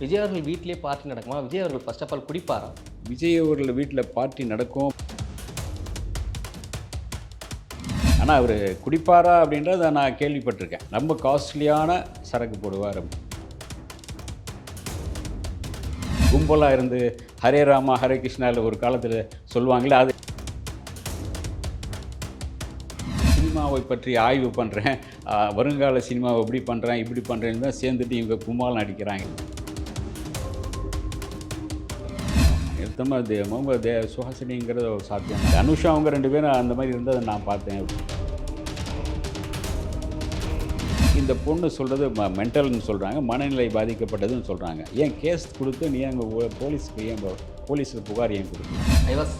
விஜய் அவர்கள் வீட்டிலே பார்ட்டி நடக்குமா? விஜய் அவர்கள் ஃபர்ஸ்ட் ஆஃப் ஆல் குடிப்பாரா? விஜய் அவர்கள் வீட்டில் பார்ட்டி நடக்கும். ஆனால் அவர் குடிப்பாரா அப்படின்றத நான் கேள்விப்பட்டிருக்கேன். ரொம்ப காஸ்ட்லியான சரக்கு போடுவார் கும்பலாக இருந்து ஹரே ராமா ஹரே கிருஷ்ணாவில் ஒரு காலத்தில் சொல்லுவாங்களே அது சினிமாவை பற்றி ஆய்வு பண்ணுறேன் வருங்கால சினிமாவை இப்படி பண்ணுறேன் இப்படி பண்ணுறேன்னு தான் சேர்ந்துட்டு இவங்க கும்மால் நடிக்கிறாங்க நிறுத்தமாக தே முகமது தே சுஹாசினிங்கிறது ஒரு சாத்தியம். அனுஷா அவங்க ரெண்டு பேரும் அந்த மாதிரி இருந்ததை நான் பார்த்தேன். இந்த பொண்ணு சொல்கிறது ம மென்டல்னு சொல்கிறாங்க மனநிலை பாதிக்கப்பட்டதுன்னு சொல்கிறாங்க ஏன் கேஸ் கொடுத்து நீ அங்கே போலீஸ்க்கு ஏன் போலீஸுக்கு புகார் ஏன் கொடுக்கணும் I was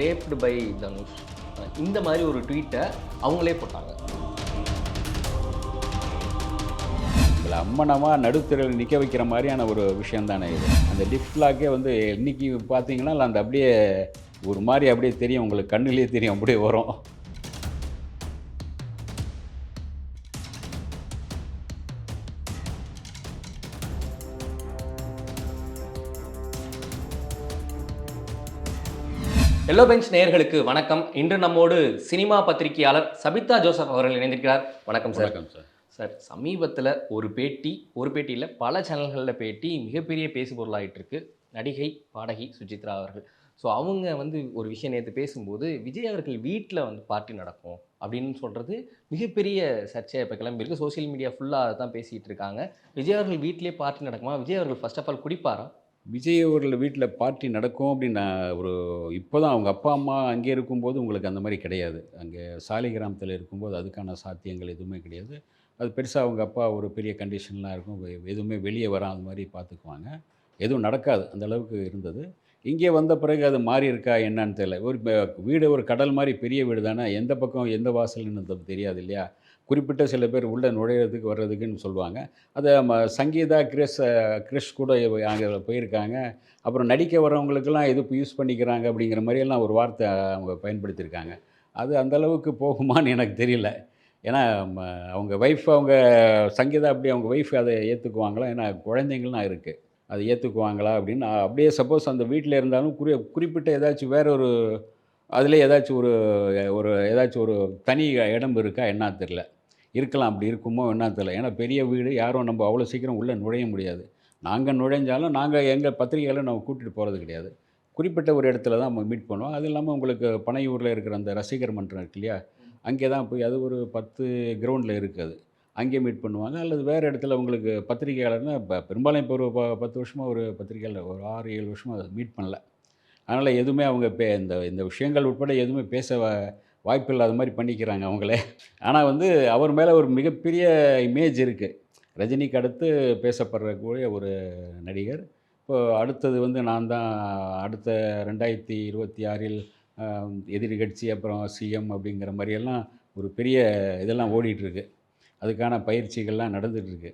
raped by Dhanush. இந்த மாதிரி ஒரு ட்வீட்டை அவங்களே போட்டாங்க. உங்களை அம்மனமாக நடுத்தரையில் நிற்க வைக்கிற மாதிரியான ஒரு விஷயம் தானே இது. அந்த டிஃப்லாக்கே வந்து இன்னைக்கு பார்த்தீங்கன்னா அந்த அப்படியே ஒரு மாதிரி அப்படியே தெரியும். உங்களுக்கு கண்ணுலேயே தெரியும். அப்படியே வரும். எல்லோ பெஞ்ச் நேயர்களுக்கு வணக்கம். இன்று நம்மோடு சினிமா பத்திரிகையாளர் சபிதா ஜோசப் அவர்கள் இணைந்திருக்கிறார். வணக்கம் சார் வணக்கம் சார் சார் சமீபத்தில் ஒரு பேட்டி ஒரு பேட்டியில் பல சேனல்களில் பேட்டி மிகப்பெரிய பேசுபொருளாயிட்டு இருக்கு நடிகை பாடகி சுஜித்ரா அவர்கள். ஸோ அவங்க வந்து ஒரு விஷயம் நேற்று பேசும்போது விஜய் அவர்கள் வீட்டில் வந்து பார்ட்டி நடக்கும் அப்படின்னு சொல்கிறது மிகப்பெரிய சர்ச்சையாக இப்போ கிளம்பியிருக்கு சோஷியல் மீடியா ஃபுல்லாக தான் பேசிகிட்டு இருக்காங்க. விஜய் அவர்கள் வீட்டிலே பார்ட்டி நடக்குமா? விஜய் அவர்கள் ஃபர்ஸ்ட் ஆஃப் ஆல் குடிப்பாரா? விஜய் அவர்கள் வீட்டில் பார்ட்டி நடக்கும் அப்படின்னு நான் ஒரு இப்போ தான் அவங்க அப்பா அம்மா அங்கே இருக்கும்போது உங்களுக்கு அந்த மாதிரி கிடையாது. அங்கே சாலை கிராமத்தில் இருக்கும்போது அதுக்கான சாத்தியங்கள் எதுவுமே கிடையாது. அது பெருசாக அவங்க அப்பா ஒரு பெரிய கண்டிஷன்லாம் இருக்கும். எதுவுமே வெளியே வராத மாதிரி பார்த்துக்குவாங்க. எதுவும் நடக்காது. அந்த அளவுக்கு இருந்தது. இங்கே வந்த பிறகு அது மாறி இருக்கா என்னன்னு தெரியல. ஒரு வீடு ஒரு கடல் மாதிரி பெரிய வீடு தானே. எந்த பக்கம் எந்த வாசல்னு தெரியாது இல்லையா? குறிப்பிட்ட சில பேர் உள்ளே நுழையிறதுக்கு வர்றதுக்குன்னு சொல்லுவாங்க. அதை ம- சங்கீதா கிரிஷ் கிரிஷ் கூட அங்கே போயிருக்காங்க. அப்புறம் நடிக்க வரவங்களுக்கெல்லாம் எது யூஸ் பண்ணிக்கிறாங்க அப்படிங்கிற மாதிரியெல்லாம் ஒரு வார்த்தை அவங்க பயன்படுத்தியிருக்காங்க. அது அந்தளவுக்கு போகுமான்னு எனக்கு தெரியல. ஏன்னா அவங்க ஒய்ஃப் அவங்க சங்கீதா அப்படி அவங்க ஒய்ஃப் அதை ஏற்றுக்குவாங்களா ஏன்னா குழந்தைங்கள்லாம் இருக்குது அதை ஏற்றுக்குவாங்களா அப்படின்னு அப்படியே சப்போஸ் அந்த வீட்டில் இருந்தாலும் குறி குறிப்பிட்ட ஏதாச்சும் வேற ஒரு அதில் ஏதாச்சும் ஒரு ஒரு ஏதாச்சும் ஒரு தனி இடம் இருக்கா? என்ன தெரில இருக்கலாம் அப்படி இருக்குமோ? என்ன தெரில ஏன்னா பெரிய வீடு யாரும் நம்ம அவ்வளோ சீக்கிரம் உள்ளே நுழைய முடியாது. நாங்கள் நுழைஞ்சாலும் நாங்கள் எங்கள் பத்திரிகைகளை நம்ம கூட்டிகிட்டு போகிறது கிடையாது. குறிப்பிட்ட ஒரு இடத்துல தான் நம்ம மீட் பண்ணுவோம். அது இல்லாமல் உங்களுக்கு பனையூரில் இருக்கிற அந்த ரசிகர் மன்றம் இருக்கு இல்லையா? அங்கே தான் போய் அது ஒரு பத்து கிரவுண்டில் இருக்குது அது. அங்கே மீட் பண்ணுவாங்க. அல்லது வேறு இடத்துல உங்களுக்கு பத்திரிகையாளர்னால் இப்போ பெரும்பாலும் இப்போ ஒரு ப- பத்து வருஷமாக ஒரு பத்திரிகையாளர் ஒரு ஆறு ஏழு வருஷமாக அதை மீட் பண்ணல. அதனால் எதுவுமே அவங்க பே இந்த இந்த விஷயங்கள் உட்பட எதுவுமே பேச வாய்ப்பு இல்லாத மாதிரி பண்ணிக்கிறாங்க அவங்களே. ஆனால் வந்து அவர் மேலே ஒரு மிகப்பெரிய இமேஜ் இருக்குது ரஜினிக்கு அடுத்து பேசப்படுறக்கூடிய ஒரு நடிகர். இப்போ அடுத்தது வந்து நான் தான் அடுத்த ரெண்டாயிரத்தி இருபத்தி ஆறில் எதிரி கட்சி அப்புறம் சிஎம் அப்படிங்கிற மாதிரியெல்லாம் ஒரு பெரிய இதெல்லாம் ஓடிட்டுருக்கு. அதுக்கான பயிற்சிகள்லாம் நடந்துகிட்ருக்கு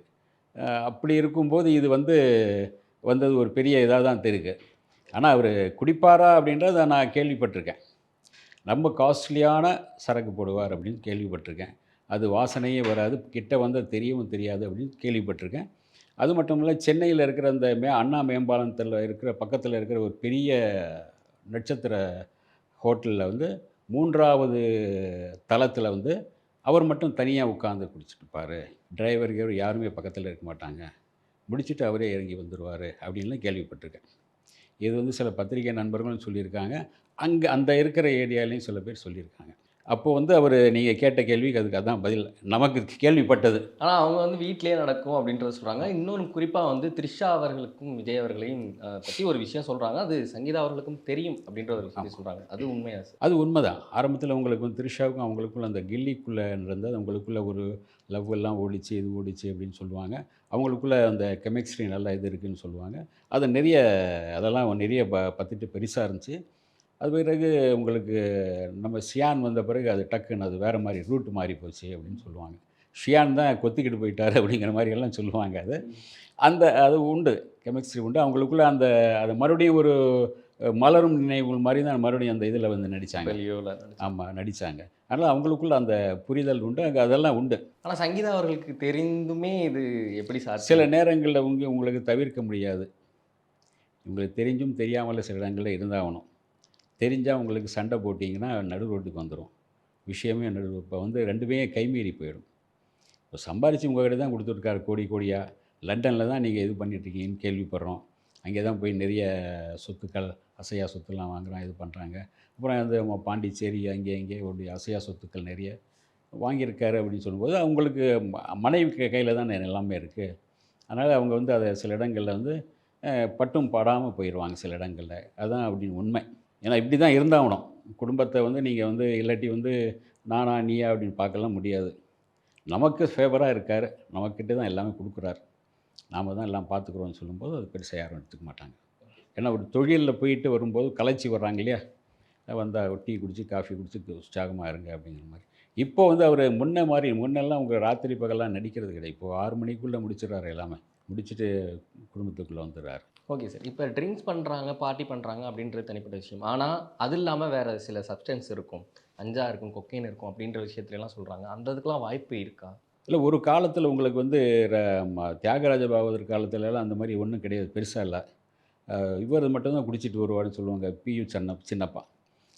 அப்படி இருக்கும்போது இது வந்து வந்தது ஒரு பெரிய இதாக தான் தெரியுது. ஆனால் அவர் குடிப்பாரா அப்படின்றத நான் கேள்விப்பட்டிருக்கேன். ரொம்ப காஸ்ட்லியான சரக்கு போடுவார் அப்படின்னு கேள்விப்பட்டிருக்கேன். அது வாசனையே வராது கிட்ட வந்தால் தெரியவும் தெரியாது அப்படின்னு கேள்விப்பட்டிருக்கேன். அது மட்டும் இல்லை சென்னையில் இருக்கிற அந்த மே அண்ணா மேம்பாலத்தில் இருக்கிற பக்கத்தில் இருக்கிற ஒரு பெரிய நட்சத்திர ஹோட்டலில் வந்து மூன்றாவது தளத்தில் வந்து அவர் மட்டும் தனியாக உட்காந்து குடிச்சிட்டு இருப்பார். டிரைவர் கீவர் யாருமே பக்கத்தில் இருக்க மாட்டாங்க. முடிச்சுட்டு அவரே இறங்கி வந்துடுவார் அப்படின்லாம் கேள்விப்பட்டிருக்கேன். இது வந்து சில பத்திரிகை நண்பர்களும் சொல்லியிருக்காங்க. அங்கே அந்த இருக்கிற ஏரியாலையும் சில பேர் சொல்லியிருக்காங்க. அப்போ வந்து அவர் நீங்கள் கேட்ட கேள்விக்கு அதுக்கு அதான் பதில். நமக்கு கேள்விப்பட்டது. ஆனால் அவங்க வந்து வீட்டிலேயே நடக்கும் அப்படின்றத சொல்கிறாங்க இன்னொன்று குறிப்பாக வந்து த்ரிஷா அவர்களுக்கும் விஜய் அவர்களையும் பற்றி ஒரு விஷயம் சொல்கிறாங்க அது சங்கீதா அவர்களுக்கும் தெரியும் அப்படின்ற ஒரு விஷயத்தை சொல்கிறாங்க அது உண்மையா சார்? அது உண்மைதான். ஆரம்பத்தில் உங்களுக்கு வந்து த்ரிஷாவுக்கும் அவங்களுக்குள்ள அந்த கில்லிக்குள்ளே இருந்தது அவங்களுக்குள்ள ஒரு லவ் எல்லாம் ஓடிச்சு இது ஓடிச்சு அப்படின்னு சொல்லுவாங்க. அவங்களுக்குள்ள அந்த கெமிஸ்ட்ரி நல்லா இது இருக்குன்னு சொல்லுவாங்க. அது நிறைய அதெல்லாம் நிறைய ப பத்துட்டு பெருசாக இருந்துச்சு. அது பிறகு உங்களுக்கு நம்ம ஷியான் வந்த பிறகு அது டக்குன்னு அது வேறு மாதிரி ரூட் மாறி போச்சு அப்படின்னு சொல்லுவாங்க. ஷியான் தான் கொத்திக்கிட்டு போயிட்டார் அப்படிங்கிற மாதிரி எல்லாம் சொல்லுவாங்க அது. அந்த அது உண்டு கெமிஸ்ட்ரி உண்டு. அவங்களுக்குள்ள அந்த அதை மறுபடியும் ஒரு மலரும் நினைவுகள் மாதிரி தான் மறுபடியும் அந்த இதில் வந்து நடித்தாங்க வெளியோல ஆமாம் நடித்தாங்க அதனால் அவங்களுக்குள்ள அந்த புரிதல் உண்டு. அங்கே அதெல்லாம் உண்டு. ஆனா சங்கீதா அவர்களுக்கு தெரிந்துமே இது எப்படி சார் சில நேரங்களில் உங்க உங்களுக்கு தவிர்க்க முடியாது. உங்களுக்கு தெரிஞ்சும் தெரியாமல் சில இடங்களில் இருந்தாகணும். தெரிஞ்சால் உங்களுக்கு சண்டை போட்டிங்கன்னா நடு ரோட்டுக்கு வந்துடும் விஷயமே நடு இப்போ வந்து ரெண்டுமே கைமீறி போயிடும். இப்போ சம்பாரித்து உங்கள்கிட்ட தான் கொடுத்துருக்காரு கோடி கோடியாக லண்டனில் தான் நீங்கள் இது பண்ணிட்டுருக்கீங்கன்னு கேள்விப்படுறோம். அங்கே தான் போய் நிறைய சொத்துக்கள் அசையா சொத்துலாம் வாங்குகிறோம் இது பண்ணுறாங்க அப்புறம் அந்த பாண்டிச்சேரி அங்கே இங்கே ஒரு அசையா சொத்துக்கள் நிறைய வாங்கியிருக்காரு அப்படின்னு சொல்லும்போது அவங்களுக்கு மனைவி கையில் தான் எல்லாமே இருக்குது அதனால் அவங்க வந்து அதை சில இடங்களில் வந்து பட்டும் படாமல் போயிடுவாங்க சில இடங்களில். அதுதான் அப்படின்னு உண்மை. ஏன்னா இப்படி தான் இருந்தாகணும். குடும்பத்தை வந்து நீங்கள் வந்து இல்லாட்டி வந்து நானா நீயா அப்படின்னு பார்க்கலாம் முடியாது. நமக்கு ஃபேவராக இருக்கார். நமக்கிட்ட தான் எல்லாமே கொடுக்குறாரு. நாம் தான் எல்லாம் பார்த்துக்குறோம்னு சொல்லும்போது அது பெருசாக யாரும் எடுத்துக்க மாட்டாங்க. ஏன்னா ஒரு தொழிலில் போயிட்டு வரும்போது கலைச்சி வர்றாங்க இல்லையா? வந்தால் டீ குடித்து காஃபி குடிச்சு உற்சாகமாக இருங்க அப்படிங்கிற மாதிரி. இப்போ வந்து அவர் முன்னே மாதிரி முன்னெல்லாம் உங்கள் ராத்திரி பகலாம் நடிக்கிறது கிடையாது. இப்போ ஆறு மணிக்குள்ளே முடிச்சிடுறாரு எல்லாமே. முடிச்சுட்டு குடும்பத்துக்குள்ளே வந்துடுறாரு. Okay sir. இப்போ ட்ரிங்க்ஸ் பண்ணுறாங்க பார்ட்டி பண்ணுறாங்க அப்படின்றது தனிப்பட்ட விஷயம். ஆனால் அது இல்லாமல் வேறு சில சப்ஸ்டன்ஸ் இருக்கும். அஞ்சா இருக்கும் கொக்கைன் இருக்கும் அப்படின்ற விஷயத்துலலாம் சொல்கிறாங்க அந்த இதுக்கெலாம் வாய்ப்பு இருக்கா? இல்லை ஒரு காலத்தில் உங்களுக்கு வந்து ர- தியாகராஜ பாகவதர் காலத்துலலாம் அந்த மாதிரி ஒன்றும் கிடையாது. பெருசாக இல்லை. இவர் மட்டும்தான் குடிச்சிட்டு வருவார்னு சொல்லுவாங்க பியு சின்ன சின்னப்பா.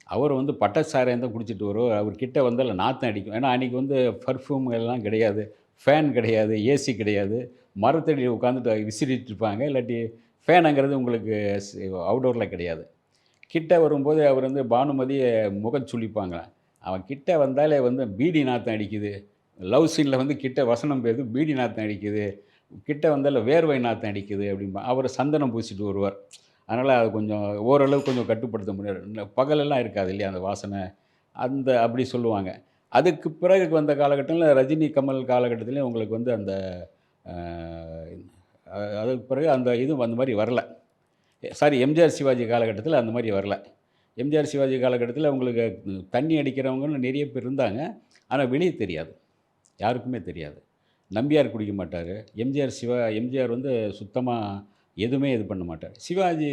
அவர் வந்து பட்டச்சாரையம் தான் குடிச்சிட்டு வருவார். அவர் கிட்டே வந்தால் நாத்தம் அடிக்கும். ஏன்னா அன்றைக்கி வந்து பர்ஃப்யூம் எல்லாம் கிடையாது. ஃபேன் கிடையாது. ஏசி கிடையாது. மரத்தடி உட்காந்துட்டு விசிறிட்டு இருப்பாங்க. இல்லாட்டி ஃபேனுங்கிறது உங்களுக்கு அவுடோரில் கிடையாது. கிட்ட வரும்போது அவர் வந்து பானுமதியை முகம் சுளிப்பாங்க. அவன் கிட்ட வந்தாலே வந்து பீடி நாத்தம் அடிக்குது. லவ் சீனில் வந்து கிட்ட வசனம் பேது பீடி நாத்தம் அடிக்குது. கிட்ட வந்தால வேர்வை நாத்தம் அடிக்குது அப்படிம்பா அவர் சந்தனம் பூசிட்டு வருவார். அதனால் அது கொஞ்சம் ஓரளவு கொஞ்சம் கட்டுப்படுத்த முடியாது. பகலெல்லாம் இருக்காது இல்லையா அந்த வாசனை? அந்த அப்படி சொல்லுவாங்க. அதுக்கு பிறகு வந்த காலகட்டத்தில் ரஜினி கமல் காலகட்டத்திலையும் உங்களுக்கு வந்து அந்த அதுக்கு பிறகு அந்த இது அந்த மாதிரி வரல. சாரி எம்ஜிஆர் சிவாஜி காலகட்டத்தில் அந்த மாதிரி வரல. எம்ஜிஆர் சிவாஜி காலகட்டத்தில் உங்களுக்கு தண்ணி அடிக்கிறவங்கன்னு நிறைய பேர் இருந்தாங்க. ஆனால் வெளியே தெரியாது. யாருக்குமே தெரியாது. நம்பியார் குடிக்க மாட்டார். எம்ஜிஆர் சிவா எம்ஜிஆர் வந்து சுத்தமாக எதுவுமே இது பண்ண மாட்டார். சிவாஜி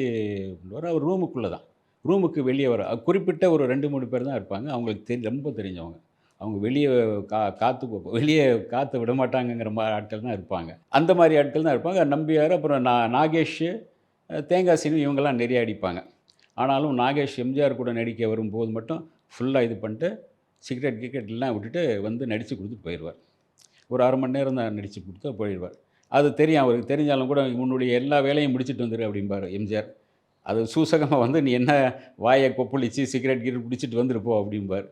வர அவர் ரூமுக்குள்ளே தான் ரூமுக்கு வெளியே வர குறிப்பிட்ட ஒரு ரெண்டு மூணு பேர் தான் இருப்பாங்க. அவங்களுக்கு தெரி ரொம்ப தெரிஞ்சவங்க. அவங்க வெளியே கா காற்று வெளியே காற்று விட மாட்டாங்கங்கிற மாதிரி ஆட்கள் தான் இருப்பாங்க. அந்த மாதிரி ஆட்கள் தான் இருப்பாங்க. நம்பியார் அப்புறம் நா நாகேஷ் தேங்காய் சீனி இவங்கெல்லாம் நிறைய அடிப்பாங்க. ஆனாலும் நாகேஷ் எம்ஜிஆர் கூட நடிக்க வரும்போது மட்டும் ஃபுல்லாக இது பண்ணிட்டு சிகரெட் கிரிக்கெட்லாம் விட்டுட்டு வந்து நடித்து கொடுத்துட்டு போயிடுவார். ஒரு அரை மணி நேரம் தான் நடித்து கொடுத்து போயிடுவார். அது தெரியும் அவருக்கு தெரிஞ்சாலும் கூட உன்னுடைய எல்லா வேலையும் முடிச்சிட்டு வந்துரு அப்படிம்பார் எம்ஜிஆர். அது சூசகமாக வந்து நீ என்ன வாயை கொப்பளிச்சு சிகரெட் கிரெட் பிடிச்சிட்டு வந்துருப்போ அப்படிம்பார்.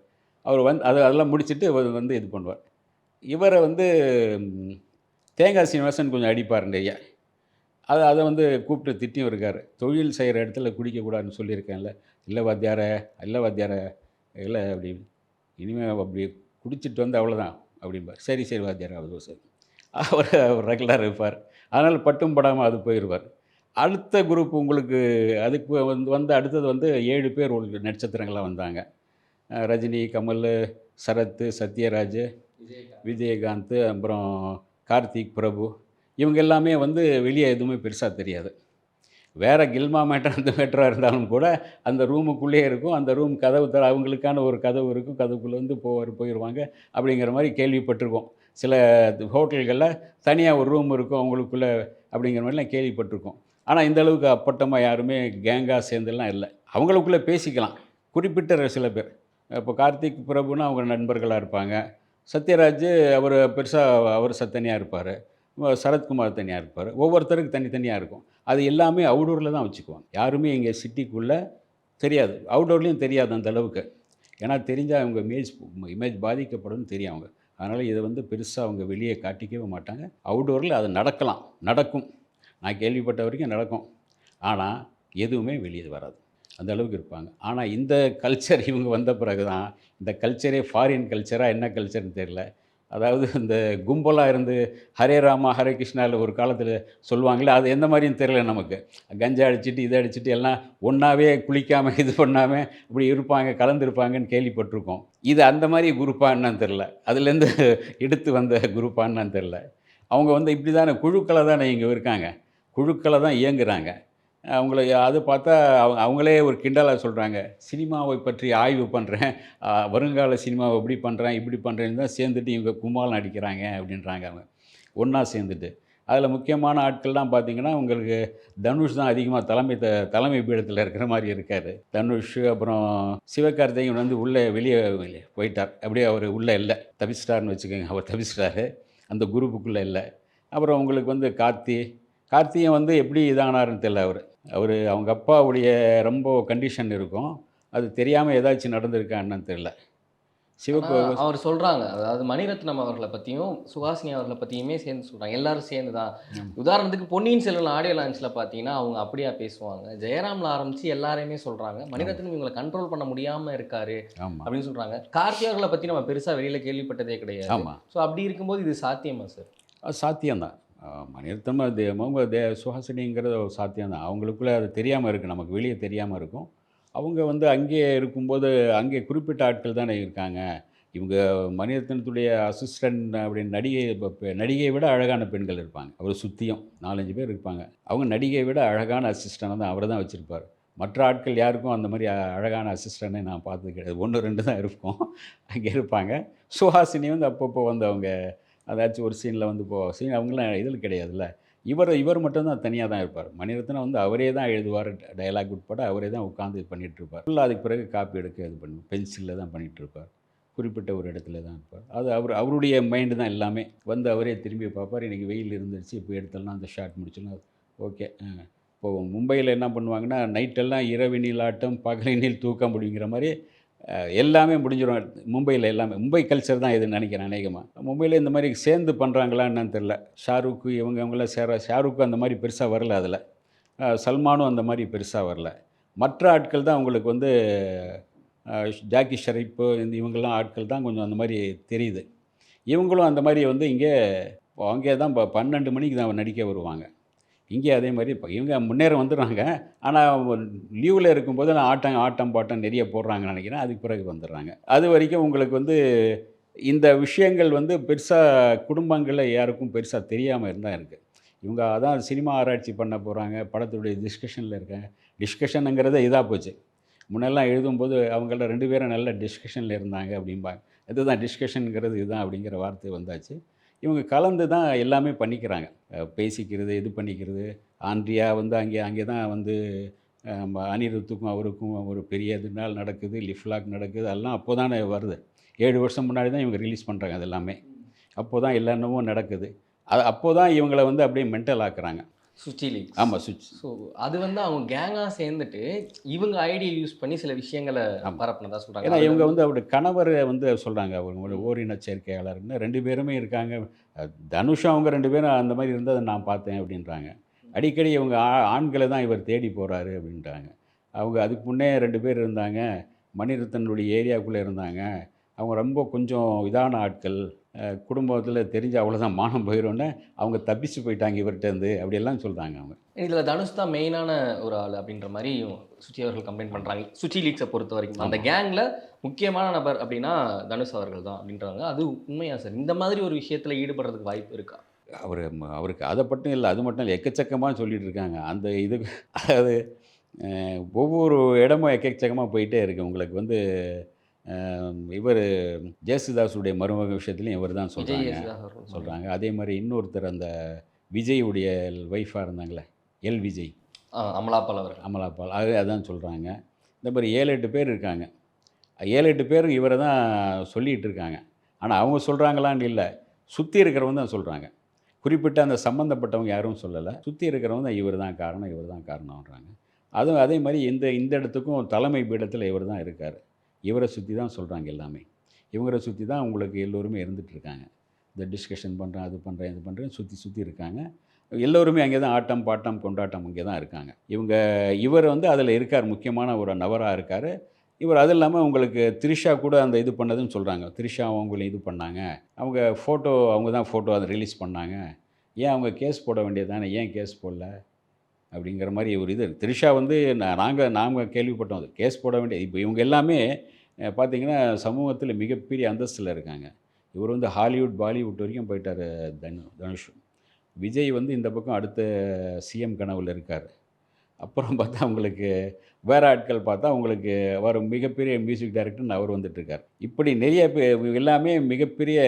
அவர் வந்து அது அதெல்லாம் முடிச்சுட்டு அவர் வந்து இது பண்ணுவார். இவரை வந்து தேங்காய் சீனிவாசன் கொஞ்சம் அடிப்பார் ஐயா. அதை அதை வந்து கூப்பிட்டு திட்டியும் இருக்கார். தொழில் செய்கிற இடத்துல குடிக்கக்கூடாதுன்னு சொல்லியிருக்கேன்ல. இல்லை வாத்தியார இல்லை வாத்தியார இல்லை அப்படி இனிமேல் அப்படி குடிச்சிட்டு வந்து அவ்வளோதான் அப்படிம்பார். சரி சரி வாத்தியார் அவ்வளோ சார். அவர் அவர் ரெகுலராக இருப்பார். அதனால் பட்டும் படாமல் அது போயிடுவார். அடுத்த குரூப் உங்களுக்கு அதுக்கு வந்து வந்து அடுத்தது வந்து ஏழு பேர் உங்களுக்கு நட்சத்திரங்களாக வந்தாங்க. ரஜினி கமல் சரத் சத்யராஜ் விஜயகாந்த். அப்புறம் கார்த்திக் பிரபு இவங்க எல்லாமே வந்து வெளியே எதுவுமே பெருசாக தெரியாது. வேறு கில்மா மேட்டர் அந்த மேட்டராக இருந்தாலும் கூட அந்த ரூமுக்குள்ளேயே இருக்கும். அந்த ரூம் கதவு தர அவங்களுக்கான ஒரு கதவு இருக்கும். கதவுக்குள்ளே வந்து போவார் போயிடுவாங்க அப்படிங்கிற மாதிரி கேள்விப்பட்டிருக்கோம். சில ஹோட்டல்களில் தனியாக ஒரு ரூம் இருக்கும் அவங்களுக்குள்ள அப்படிங்கிற மாதிரிலாம் கேள்விப்பட்டிருக்கோம். ஆனால் இந்த அளவுக்கு அப்பட்டமாக யாருமே கேங்காக சேர்ந்தெல்லாம் இல்லை. அவங்களுக்குள்ளே பேசிக்கலாம். குறிப்பிட்ட சில பேர். இப்போ கார்த்திக் பிரபுன்னு அவங்க நண்பர்களாக இருப்பாங்க. சத்யராஜ் அவர் பெருசாக அவர் சத்தனியாக இருப்பார். சரத்குமார் தனியாக இருப்பார். ஒவ்வொருத்தருக்கு தனித்தனியாக இருக்கும். அது எல்லாமே அவுடோரில் தான் வச்சுக்குவாங்க. யாருமே இங்கே சிட்டிக்குள்ளே தெரியாது. அவுடோர்லேயும் தெரியாது அந்த அளவுக்கு. ஏன்னா தெரிஞ்சால் அவங்க இமேஜ் இமேஜ் பாதிக்கப்படும் தெரியும் அவங்க. அதனால் இதை வந்து பெருசாக அவங்க வெளியே காட்டிக்கவே மாட்டாங்க. அவுடோரில் அது நடக்கலாம். நடக்கும். நான் கேள்விப்பட்ட வரைக்கும் நடக்கும். ஆனால் எதுவுமே வெளியே வராது. அந்த அளவுக்கு இருப்பாங்க. ஆனால் இந்த கல்ச்சர் இவங்க வந்த பிறகு தான் இந்த கல்ச்சரே ஃபாரின் கல்ச்சராக என்ன கல்ச்சர்னு தெரில அதாவது இந்த கும்பலாக இருந்து ஹரே ராமா ஹரே கிருஷ்ணாவில் ஒரு காலத்தில் சொல்லுவாங்களே அது எந்த மாதிரியும் தெரில நமக்கு. கஞ்சா அடிச்சிட்டு இதை அடிச்சிட்டு எல்லாம் ஒன்றாவே குளிக்காமல் இது பண்ணாமல் இப்படி இருப்பாங்க கலந்துருப்பாங்கன்னு கேள்விப்பட்டிருக்கோம். இது அந்த மாதிரி குரூப்பான்னு தெரில அதுலேருந்து எடுத்து வந்த குரூப்பான்னு தெரில அவங்க வந்து இப்படி தானே குழுக்களை தானே இங்கே இருக்காங்க. குழுக்களை தான் இயங்குறாங்க. அவங்கள அது பார்த்தா அவங்க அவங்களே ஒரு கிண்டலாக சொல்கிறாங்க சினிமாவை பற்றி ஆய்வு பண்ணுறேன் வருங்கால சினிமாவை இப்படி பண்ணுறேன் இப்படி பண்ணுறேன்னு தான் சேர்ந்துட்டு இவங்க கும்மாலம் அடிக்கிறாங்க அப்படின்றாங்க அவங்க. ஒன்றா சேர்ந்துட்டு. அதில் முக்கியமான ஆட்கள்லாம் பார்த்திங்கன்னா உங்களுக்கு தனுஷ் தான் அதிகமாக தலைமை த தலைமை பீடத்தில் இருக்கிற மாதிரி இருக்கார். தனுஷ் அப்புறம் சிவகார்த்திகேயன் வந்து உள்ளே வெளியே வெளியே போயிட்டார். அப்படியே அவர் உள்ளே இல்லை. தபிஸ்டார்னு வச்சுக்கோங்க அவர் தபிச்சிட்டாரு அந்த குரூப்புக்குள்ளே இல்லை. அப்புறம் உங்களுக்கு வந்து கார்த்தி. கார்த்திகன் வந்து எப்படி இதானாருன்னு தெரியல அவர். அவர் அவங்க அப்பாவுடைய ரொம்ப கண்டிஷன் இருக்கும். அது தெரியாமல் ஏதாச்சும் நடந்திருக்கான்னு தெரியல. சிவப்பு ஆனா, அவர் சொல்றாங்க. அதாவது மணிரத்னம் அவர்களை பத்தியும் சுஹாசினி அவர்களை பத்தியுமே சேர்ந்து சொல்றாங்க. எல்லாரும் சேர்ந்து தான். உதாரணத்துக்கு பொன்னியின் செல்வன் ஆடியோ லான்ச்ல பாத்தீங்கன்னா அவங்க அப்படியா பேசுவாங்க. ஜெயராம்ல ஆரம்பிச்சு எல்லாரையுமே சொல்றாங்க. மணிரத்னம் இவங்களை கண்ட்ரோல் பண்ண முடியாம இருக்காரு அப்படின்னு சொல்றாங்க. கார்த்தி அவர்களை பத்தி நம்ம பெருசா வெளியில கேள்விப்பட்டதே கிடையாது. ஸோ அப்படி இருக்கும்போது இது சாத்தியமா சார் அது சாத்தியம்தான். மணிரத்னமாக தே தே சுஹாசினிங்கிறது ஒரு சாத்தியம்தான். அவங்களுக்குள்ளே அது தெரியாமல் இருக்குது நமக்கு வெளியே தெரியாமல் இருக்கும். அவங்க வந்து அங்கேயே இருக்கும்போது அங்கே குறிப்பிட்ட ஆட்கள் தானே இருக்காங்க. இவங்க மணிரத்னத்துடைய அசிஸ்டன்ட் அப்படின்னு நடிகை நடிகையை விட அழகான பெண்கள் இருப்பாங்க. அவர் சுற்றியும் நாலஞ்சு பேர் இருப்பாங்க. அவங்க நடிகையை விட அழகான அசிஸ்டன்ட் தான் அவர் தான் வச்சுருப்பார். மற்ற ஆட்கள் யாருக்கும் அந்த மாதிரி அழகான அசிஸ்டண்ட்டை நான் பார்த்தது கிடையாது. ஒன்று ரெண்டு தான் இருக்கும். அங்கே இருப்பாங்க. சுஹாசினி வந்து அப்பப்போ வந்து அவங்க அதாச்சும் ஒரு சீனில் வந்து போ சீன் அவங்களாம் இதில் கிடையாதுல்ல. இவர் இவர் மட்டும்தான் தனியாக தான் இருப்பார். மணிரத்னம் வந்து அவரே தான் எழுதுவார் டயலாக் உட்பட அவரே தான் உட்காந்து இது பண்ணிட்டு இருப்பார். ஃபுல்லாக அதுக்கு பிறகு காப்பி எடுக்க இது பண்ணி பென்சிலில் தான் பண்ணிகிட்ருப்பார் இருப்பார். குறிப்பிட்ட ஒரு இடத்துல தான் இருப்பார். அது அவர் அவருடைய மைண்டு தான் எல்லாமே. வந்து அவரே திரும்பி பார்ப்பார் இன்றைக்கி வெயில் இருந்துருச்சு இப்போ எடுத்தலாம் அந்த ஷாட் முடிச்சோன்னா ஓகே இப்போது மும்பையில் என்ன பண்ணுவாங்கன்னா நைட்டெல்லாம் இரவினில் ஆட்டம் பகலினில் தூக்கம் முடிங்கிற மாதிரி எல்லாமே முடிஞ்சிடும் மும்பையில் எல்லாமே மும்பை கல்ச்சர் தான் இதுன்னு நினைக்கிறேன் அநேகமாக மும்பையில் இந்த மாதிரி சேர்ந்து பண்ணுறாங்களா தெரில ஷாருக் இவங்க இவங்களாம் சேர ஷாருக் அந்த மாதிரி பெருசாக வரல அதில். சல்மானும் அந்த மாதிரி பெருசாக வரல. மற்ற ஆட்கள் தான் அவங்களுக்கு வந்து ஜாக்கி ஷரீப்பு இந்த இவங்கெல்லாம் ஆட்கள் தான் கொஞ்சம் அந்த மாதிரி தெரியுது. இவங்களும் அந்த மாதிரி வந்து இங்கே அங்கே தான் ப- பன்னெண்டு மணிக்கு தான் நடிக்க வருவாங்க. இங்கே அதே மாதிரி இப்போ இவங்க முன்னேற வந்துடுறாங்க. ஆனால் லீவில் இருக்கும்போது நான் ஆட்டம் ஆட்டம் பாட்டம் நிறைய போடுறாங்கன்னு நினைக்கிறேன். அதுக்கு பிறகு வந்துடுறாங்க. அது வரைக்கும் உங்களுக்கு வந்து இந்த விஷயங்கள் வந்து பெருசாக குடும்பங்களில் யாருக்கும் பெருசாக தெரியாமல் இருந்தால் இருக்குது இவங்க அதான் சினிமா ஆராய்ச்சி பண்ண போகிறாங்க படத்துடைய டிஸ்கஷனில் இருக்காங்க டிஸ்கஷனுங்கிறதே இதாக போச்சு. முன்னெல்லாம் எழுதும்போது அவங்கள ரெண்டு பேரும் நல்ல டிஸ்கஷனில் இருந்தாங்க அப்படிம்பாங்க. இதுதான் டிஸ்கஷனுங்கிறது இதுதான் அப்படிங்கிற வார்த்தை வந்தாச்சு. இவங்க கலந்து தான் எல்லாமே பண்ணிக்கிறாங்க. பேசிக்கிறது இது பண்ணிக்கிறது. ஆண்ட்ரியா வந்து அங்கே அங்கே தான் வந்து நம்ம அனிருத்துக்கும் அவருக்கும் ஒரு பெரிய இது நாள் நடக்குது லிஃப்லாக் நடக்குது அதெல்லாம் அப்போ தானே வருது. ஏழு வருஷம் முன்னாடி தான் இவங்க ரிலீஸ் பண்ணுறாங்க அது எல்லாமே அப்போ தான் எல்லா நடக்குது. அது அப்போ தான் இவங்களை வந்து அப்படியே மென்டல் ஆக்குறாங்க. சுச்சி லீக் ஆமாம் சுவிட்ச் ஸோ அது வந்து அவங்க கேங்காக சேர்ந்துட்டு இவங்க ஐடியா யூஸ் பண்ணி சில விஷயங்களை ஆமா. பரப்புனதா சொல்றாங்க. ஏன்னா இவங்க வந்து அவருடைய கணவரை வந்து சொல்கிறாங்க அவங்களோட ஓரின சேர்க்கையாளர்னு ரெண்டு பேருமே இருக்காங்க. தனுஷும் அவங்க ரெண்டு பேரும் அந்த மாதிரி இருந்ததை நான் பார்த்தேன் அப்படின்றாங்க. அடிக்கடி இவங்க ஆ- ஆண்களை தான் இவர் தேடி போகிறாரு அப்படின்றாங்க. அவங்க அதுக்கு முன்னே ரெண்டு பேர் இருந்தாங்க. மணிரத்னுடைய ஏரியாவுக்குள்ளே இருந்தாங்க. அவங்க ரொம்ப கொஞ்சம் இதான ஆட்கள். குடும்பத்தில் தெரிஞ்ச அவ்வளோதான் மானம் போயிடும்னு அவங்க தப்பிச்சு போயிட்டாங்க இவர்கிட்டருந்து அப்படியெல்லாம் சொல்கிறாங்க அவங்க. இதுல தனுஷ் தான் மெயினான ஒரு ஆள் அப்படின்ற மாதிரி சுச்சி அவர்கள் கம்ப்ளைண்ட் பண்றாங்க. சுச்சி லீக்ஸை பொறுத்த வரைக்கும். அந்த கேங்ல முக்கியமான நபர் அப்படின்னா தனுஷ் அவர்கள் தான் அப்படின்றாங்க. அது உண்மையா சார்? இந்த மாதிரி ஒரு விஷயத்துல ஈடுபடுறதுக்கு வாய்ப்பு இருக்கா? அவர் அவருக்கு அதை மட்டும் இல்லை அது மட்டும் இல்லை எக்கச்சக்கமாக சொல்லிட்டு இருக்காங்க. அந்த இது அதாவது அஹ், ஒவ்வொரு இடமும் எக்கச்சக்கமாக போயிட்டே இருக்கு. உங்களுக்கு வந்து இவர் ஜேசுதாஸுடைய மருமக விஷயத்துலையும் இவர் தான் சொல்கிறாங்க சொல்கிறாங்க அதே மாதிரி இன்னொருத்தர் அந்த விஜயுடைய ஒய்ஃபாக இருந்தாங்களே எல் விஜய். அமலாபால் அவர்கள். அமலாபால் அது அதான் சொல்கிறாங்க இந்த மாதிரி ஏழு எட்டு பேர் இருக்காங்க. ஏழு எட்டு பேர் இவரை தான் சொல்லிகிட்டு இருக்காங்க. ஆனால் அவங்க சொல்கிறாங்களான்னு இல்லை. சுற்றி இருக்கிறவங்க தான் சொல்கிறாங்க குறிப்பிட்ட அந்த சம்மந்தப்பட்டவங்க யாரும் சொல்லலை. சுற்றி இருக்கிறவங்க தான் இவர் தான் காரணம் இவர் தான் காரணம்ன்றாங்க. அதுவும் அதே மாதிரி இந்த இந்த இடத்துக்கும் தலைமை பீடத்தில் இவர் தான் இருக்கார். இவரை சுற்றி தான் சொல்கிறாங்க எல்லாமே. இவங்களை சுற்றி தான் உங்களுக்கு எல்லோருமே இருந்துகிட்ருக்காங்க இந்த டிஸ்கஷன் பண்ணுறேன் அது பண்ணுறேன் இது பண்ணுறேன் சுற்றி சுற்றி இருக்காங்க. எல்லோருமே அங்கே தான் ஆட்டம் பாட்டம் கொண்டாட்டம் அங்கே தான் இருக்காங்க. இவங்க இவர் வந்து அதில் இருக்கார் முக்கியமான ஒரு நபராக இருக்கார். இவர் அது இல்லாமல் உங்களுக்கு த்ரிஷா கூட அந்த இது பண்ணதுன்னு சொல்கிறாங்க த்ரிஷா அவங்களும் இது பண்ணாங்க. அவங்க ஃபோட்டோ அவங்க தான் ஃபோட்டோ அதை ரிலீஸ் பண்ணாங்க. ஏன் அவங்க கேஸ் போட வேண்டியதானே ஏன் கேஸ் போடல? அப்படிங்கிற மாதிரி ஒரு இது. த்ரிஷா வந்து நாங்கள் நாங்கள் கேள்விப்பட்டோம் அது. கேஸ் போட வேண்டிய இப்போ இவங்க எல்லாமே பார்த்தீங்கன்னா சமூகத்தில் மிகப்பெரிய அந்தஸ்தில் இருக்காங்க. இவர் வந்து ஹாலிவுட் பாலிவுட் வரைக்கும் போயிட்டார் தனு தனுஷ். விஜய் வந்து இந்த பக்கம் அடுத்த சிஎம் கனவில் இருக்கார். அப்புறம் பார்த்தா அவங்களுக்கு வேறு ஆட்கள் பார்த்தா உங்களுக்கு அவர் மிகப்பெரிய மியூசிக் டைரக்டர்னு அவர் வந்துட்டுருக்கார். இப்படி நிறைய பேர் எல்லாமே மிகப்பெரிய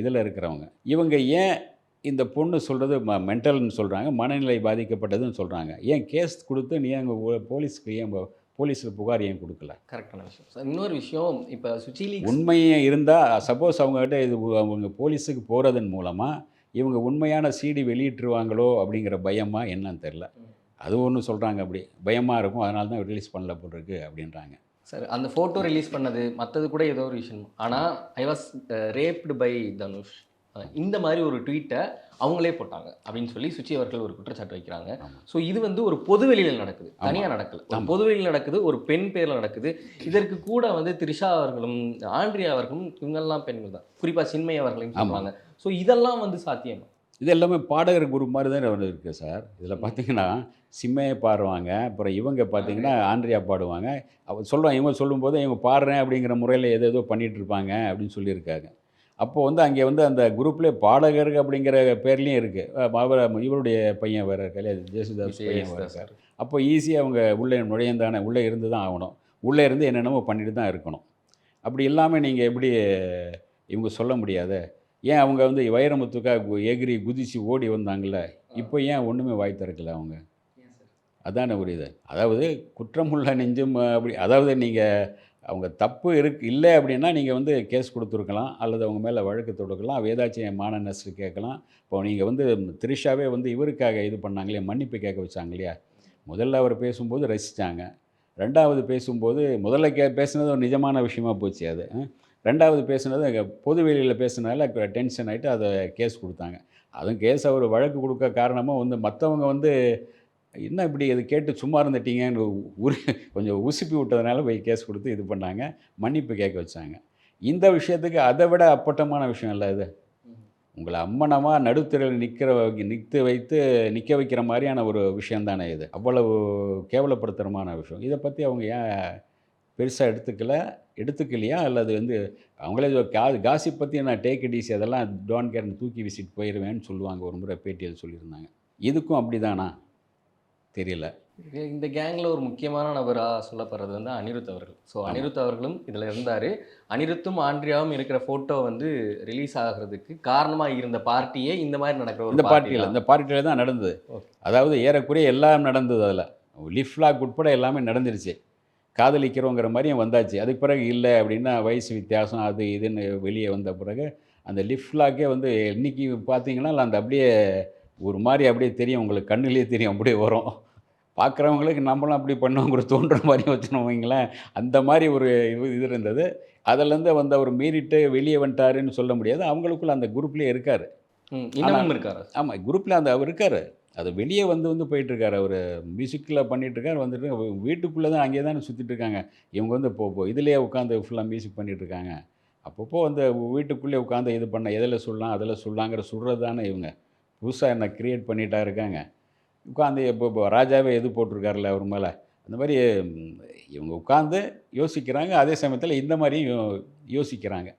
இதில் இருக்கிறவங்க. இவங்க ஏன் இந்த பொண்ணு சொல்கிறது ம மென்டல்னு சொல்கிறாங்க மனநிலை பாதிக்கப்பட்டதுன்னு சொல்கிறாங்க ஏன் கேஸ் கொடுத்து நீ அங்கே போலீஸ்க்கு ஏன் போலீஸில் புகார் ஏன் கொடுக்கல? கரெக்டான விஷயம். சார் இன்னொரு விஷயம் இப்போ சுச்சிலி உண்மையே இருந்தால் சப்போஸ் அவங்ககிட்ட இது அவங்க போலீஸுக்கு போகிறதன் மூலமாக இவங்க உண்மையான சிடி வெளியிட்டுருவாங்களோ அப்படிங்கிற பயமா என்னன்னு தெரில அது ஒன்று சொல்கிறாங்க அப்படி. பயமாக இருக்கும் அதனால தான் ரிலீஸ் பண்ணல போட்டிருக்கு அப்படின்றாங்க. சார் அந்த ஃபோட்டோ ரிலீஸ் பண்ணது மற்றது கூட ஏதோ ஒரு விஷயம். ஆனால் I was raped by Dhanush இந்த மாதிரி ஒரு ட்வீட்டை அவங்களே போட்டாங்க அப்படின்னு சொல்லி சுச்சி அவர்கள் ஒரு குற்றச்சாட்டு வைக்கிறாங்க. ஸோ இது வந்து ஒரு பொதுவெளியில் நடக்குது. தனியாக நடக்கல. பொதுவெளியில் நடக்குது ஒரு பெண் பேரில் நடக்குது. இதற்கு கூட வந்து த்ரிஷா அவர்களும் ஆண்ட்ரியா அவர்களும் இவங்கெல்லாம் பெண்கள் தான். குறிப்பாக சின்மய் அவர்களையும். சொல்றாங்க. ஸோ இதெல்லாம் வந்து சாத்தியமா? இது எல்லாமே பாடகர் குரூப் மாதிரி தான் இருக்குது சார். இதில் பார்த்தீங்கன்னா சிம்மையை பாடுவாங்க அப்புறம் இவங்க பார்த்தீங்கன்னா ஆண்ட்ரியா பாடுவாங்க. அவர் சொல்லுவாங்க இவங்க சொல்லும்போது இவங்க பாடுறேன் அப்படிங்கிற முறையில் ஏதோ ஏதோ பண்ணிட்டு இருப்பாங்க அப்படின்னு சொல்லியிருக்காங்க. அப்போ வந்து அங்கே வந்து அந்த குரூப்லேயே பாடகர் அப்படிங்கிற பேர்லேயும் இருக்குது அவர் இவருடைய பையன் வேறு இருக்காரு ஜேசுதாஸ் பையன் வேறு அப்போ ஈஸியாக அவங்க உள்ளே நுழையந்தானே உள்ளே இருந்து தான் ஆகணும். உள்ளே இருந்து என்னென்னமோ பண்ணிட்டு தான் இருக்கணும். அப்படி இல்லாமல் நீங்கள் எப்படி இவங்க சொல்ல முடியாத? ஏன் அவங்க வந்து வைரமுத்துக்காக எகிரி குதிச்சு ஓடி வந்தாங்கல்ல? இப்போ ஏன் ஒன்றுமே வாய் திறக்கல அவங்க? அதானே ஒரு இது. அதாவது குற்றமுள்ள நெஞ்சும் அப்படி அதாவது நீங்கள் அவங்க தப்பு இருக்கு இல்லை அப்படின்னா நீங்கள் வந்து கேஸ் கொடுத்துருக்கலாம் அல்லது அவங்க மேலே வழக்கு தொடுக்கலாம் வேதாச்சிய மானநஸ்ட் கேட்கலாம். இப்போ நீங்கள் வந்து த்ரிஷாவே வந்து இவருக்காக இது பண்ணாங்களே மன்னிப்பு கேட்க வச்சாங்க இல்லையா? முதல்ல அவர் பேசும்போது ரசித்தாங்க ரெண்டாவது பேசும்போது முதல்ல கே பேசுனது ஒரு நிஜமான விஷயமா போச்சு அது. ரெண்டாவது பேசுனது பொது வெளியில் பேசுனதால டென்ஷன் ஆகிட்டு அதை கேஸ் கொடுத்தாங்க. அதுவும் கேஸ் அவர் வழக்கு கொடுக்க காரணமாக வந்து மற்றவங்க வந்து என்ன இப்படி இது கேட்டு சும்மா இருந்துட்டீங்கன்னு உரு கொஞ்சம் உசுப்பி விட்டதுனால போய் கேஸ் கொடுத்து இது பண்ணாங்க மன்னிப்பு கேட்க வச்சாங்க. இந்த விஷயத்துக்கு அதை விட அப்பட்டமான விஷயம் இல்லை இது. உங்களை அம்மனமாக நடுத்தரையில் நிற்கிற நிற்க வைத்து நிற்க வைக்கிற மாதிரியான ஒரு விஷயந்தானே இது. அவ்வளவு கேவலப்படுத்துகிறமான விஷயம். இதை பற்றி அவங்க ஏன் பெருசாக எடுத்துக்கல எடுத்துக்கலையா? அல்லது வந்து அவங்களே கா காசி பற்றி நான் டேக் டிசி அதெல்லாம் டோன் கேர்னு தூக்கி விசிட் போயிடுவேன்னு சொல்லுவாங்க. ஒரு முறை பேட்டியில் சொல்லியிருந்தாங்க. இதுக்கும் அப்படி தானா தெரியல. இந்த கேங்கில் ஒரு முக்கியமான நபராக சொல்லப்படுறது வந்து அனிருத் அவர்கள். ஸோ அனிருத் அவர்களும் இதில் இருந்தார். அனிருத்தும் ஆண்ட்ரியாவும் இருக்கிற ஃபோட்டோ வந்து ரிலீஸ் ஆகிறதுக்கு காரணமாக இருந்த பார்ட்டியே இந்த மாதிரி நடக்கிற இந்த பார்ட்டியில். இந்த பார்ட்டியில் தான் நடந்தது. அதாவது ஏறக்குறைய எல்லாம் நடந்தது அதில். லிஃப்லாக் உட்பட எல்லாமே நடந்துருச்சு. காதலிக்கிறோங்கிற மாதிரியும் வந்தாச்சு. அதுக்கு பிறகு இல்லை அப்படின்னா வயசு வித்தியாசம் அது இதுன்னு வெளியே வந்த பிறகு அந்த லிஃப்லாக்கே வந்து இன்னைக்கு பார்த்தீங்கன்னா அந்த அப்படியே ஒரு மாதிரி அப்படியே தெரியும். உங்களுக்கு கண்ணுலேயே தெரியும் அப்படியே வரும். பார்க்குறவங்களுக்கு நம்மளும் அப்படி பண்ணுவோங்கிற தோன்ற மாதிரி வச்சுனோம் வைங்களேன். அந்த மாதிரி ஒரு இது இது இருந்தது. அதிலேருந்து வந்து அவர் மீறிட்டு வெளியே வந்துட்டாருன்னு சொல்ல முடியாது. அவங்களுக்குள்ள அந்த குரூப்லேயே இருக்கார். இன்னமும் இருக்காரு? ஆமாம் குரூப்பில் அந்த அவர் இருக்கார். அது வெளியே வந்து வந்து போயிட்டுருக்காரு. அவர் மியூசிக்கில் பண்ணிகிட்ருக்காரு வந்துட்டு வீட்டுக்குள்ளே தான் அங்கேயே தானே சுற்றிட்டு இருக்காங்க இவங்க வந்து இப்போ இதுலேயே உட்காந்து ஃபுல்லாக மியூசிக் பண்ணிகிட்ருக்காங்க அப்பப்போ வந்து வீட்டுக்குள்ளே உட்காந்து இது பண்ண எதில் சொல்லலாம் அதில் சொல்லலாங்கிற சொல்கிறது தானே இவங்க. புதுசாக என்ன க்ரியேட் பண்ணிட்டா இருக்காங்க. உட்காந்து இப்போ இப்போ ராஜாவே எது போட்டிருக்காருல்ல அவர் மேலே? அந்த மாதிரி இவங்க உட்காந்து யோசிக்கிறாங்க. அதே சமயத்தில் இந்த மாதிரியும் யோசிக்கிறாங்க.